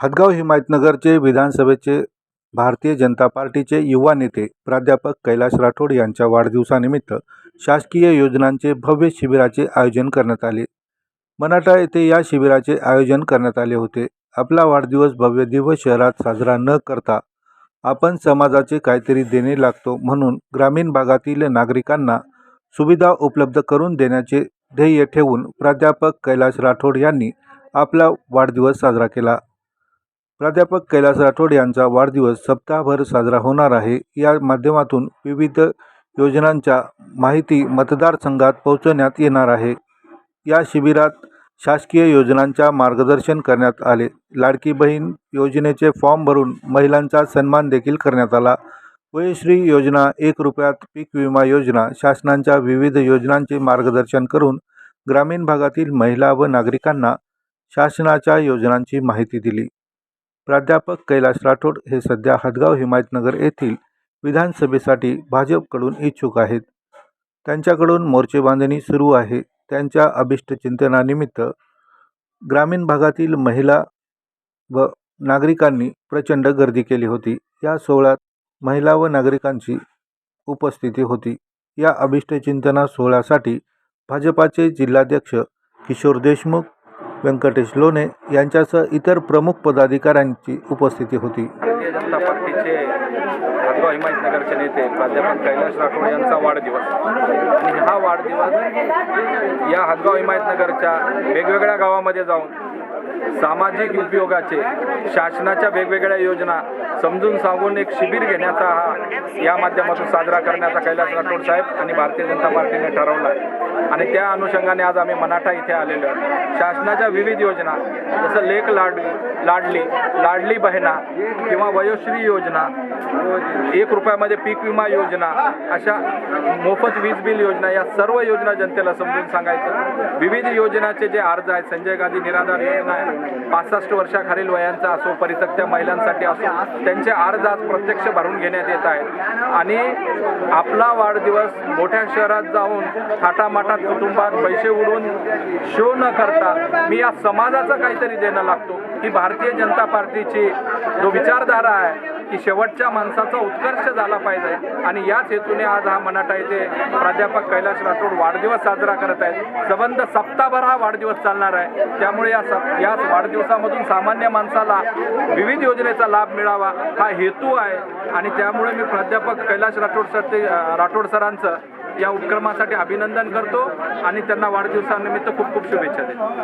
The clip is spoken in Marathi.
हदगाव हिमायतनगरचे विधानसभेचे भारतीय जनता पार्टीचे युवा नेते प्राध्यापक कैलास राठोड यांच्या वाढदिवसानिमित्त शासकीय योजनांचे भव्य शिबिराचे आयोजन करण्यात आले. मनाटा येथे या शिबिराचे आयोजन करण्यात आले होते. आपला वाढदिवस भव्य दिवस शहरात साजरा न करता आपण समाजाचे काहीतरी देणे लागतो म्हणून ग्रामीण भागातील नागरिकांना सुविधा उपलब्ध करून देण्याचे ध्येय ठेवून प्राध्यापक कैलास राठोड यांनी आपला वाढदिवस साजरा केला. प्राध्यापक कैलास राठोड यांचा वाढदिवस सप्ताहभर साजरा होणार आहे. या माध्यमातून विविध योजनांच्या माहिती मतदारसंघात पोहोचवण्यात येणार आहे. या शिबिरात शासकीय योजनांच्या मार्गदर्शन करण्यात आले. लाडकी बहीण योजनेचे फॉर्म भरून महिलांचा सन्मान देखील करण्यात आला. वयश्री योजना एक रुपयात पीक विमा योजना शासनाच्या विविध योजनांचे मार्गदर्शन करून ग्रामीण भागातील महिला व नागरिकांना शासनाच्या योजनांची माहिती दिली. प्राध्यापक कैलास राठोड हे सध्या हदगाव हिमायतनगर येथील विधानसभेसाठी भाजपकडून इच्छुक आहेत. त्यांच्याकडून मोर्चे बांधणी सुरू आहे. त्यांच्या अभिष्ट चिंतनानिमित्त ग्रामीण भागातील महिला व नागरिकांनी प्रचंड गर्दी केली होती. या सोहळ्यात महिला व नागरिकांची उपस्थिती होती. या अभिष्ट चिंतना सोहळ्यासाठी भाजपाचे जिल्हाध्यक्ष किशोर देशमुख व्यंकटेश लोणे यांच्यासह इतर प्रमुख पदाधिकाऱ्यांची उपस्थिती होती. भारतीय जनता पार्टीचे हदगाव हिमायतनगरचे नेते प्राध्यापक कैलास राठोड यांचा वाढदिवस. आणि हा वाढदिवस या हदगाव हिमायतनगरच्या वेगवेगळ्या गावामध्ये जाऊन सामाजिक उपयोगाचे शासनाच्या वेगवेगळ्या योजना समजून सांगून एक शिबिर घेण्याचा हा या माध्यमातून साजरा करण्याचा कैलास राठोड साहेब आणि भारतीय जनता पार्टीने ठरवला आहे. आणि त्या अनुषंगाने आज आम्ही मनाठा इथे आलेलो आहोत. शासनाच्या विविध योजना जसं लेख लाडली लाडली लाडली बहिणा किंवा वयोश्री योजना एक रुपयामध्ये पीक विमा योजना अशा मोफत वीज बिल योजना या सर्व योजना जनतेला समजून सांगायचं. विविध योजनाचे जे अर्ज आहेत संजय गांधी निराधार योजना आहे पासष्ट वर्षाखालील वयांचा असो परित्यक्त्या महिलांसाठी असो त्यांचे अर्ज आज प्रत्यक्ष भरून घेण्यात येत आहेत. आणि आपला वाढदिवस मोठ्या शहरात जाऊन थाटामाटात कुटुंबात पैसे उडवून शो न करता मी या समाजाचं काहीतरी देणं लागतो. ही भारतीय जनता पार्टीची जो विचारधारा आहे की शेवटच्या माणसाचा उत्कर्ष झाला पाहिजे. आणि याच हेतूने आज हा मनाटा येथे प्राध्यापक कैलास राठोड वाढदिवस साजरा करत आहेत. संबंध सप्ताहभर हा वाढदिवस चालणार आहे. त्यामुळे या सप याच वाढदिवसामधून सामान्य माणसाला विविध योजनेचा लाभ मिळावा हा हेतू आहे. आणि त्यामुळे मी प्राध्यापक कैलास राठोड सर ते राठोड सरांचं या उपक्रमासाठी अभिनंदन करतो आणि त्यांना वाढदिवसानिमित्त खूप खूप शुभेच्छा देतो.